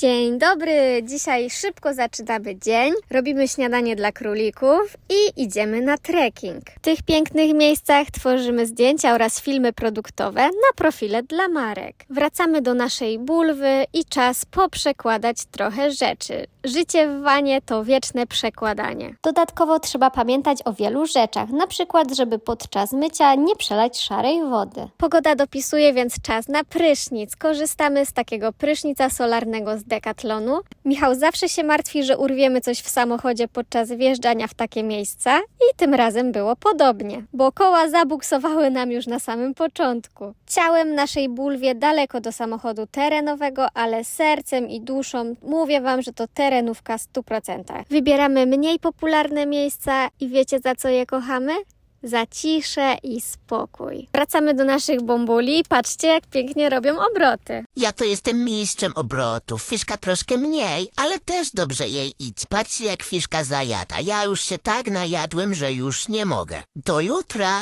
Dzień dobry! Dzisiaj szybko zaczynamy dzień. Robimy śniadanie dla królików i idziemy na trekking. W tych pięknych miejscach tworzymy zdjęcia oraz filmy produktowe na profile dla marek. Wracamy do naszej bulwy i czas poprzekładać trochę rzeczy. Życie w wanie to wieczne przekładanie. Dodatkowo trzeba pamiętać o wielu rzeczach, na przykład, żeby podczas mycia nie przelać szarej wody. Pogoda dopisuje, więc czas na prysznic. Korzystamy z takiego prysznica solarnego z Decathlonu. Michał zawsze się martwi, że urwiemy coś w samochodzie podczas wjeżdżania w takie miejsca i tym razem było podobnie, bo koła zabuksowały nam już na samym początku. Ciałem naszej bulwie daleko do samochodu terenowego, ale sercem i duszą mówię Wam, że to terenówka w 100%. Wybieramy mniej popularne miejsca i wiecie za co je kochamy? Za ciszę i spokój. Wracamy do naszych bombuli. Patrzcie, jak pięknie robią obroty. Ja to jestem mistrzem obrotów. Fiszka troszkę mniej, ale też dobrze jej iść. Patrzcie, jak fiszka zajada. Ja już się tak najadłem, że już nie mogę. Do jutra.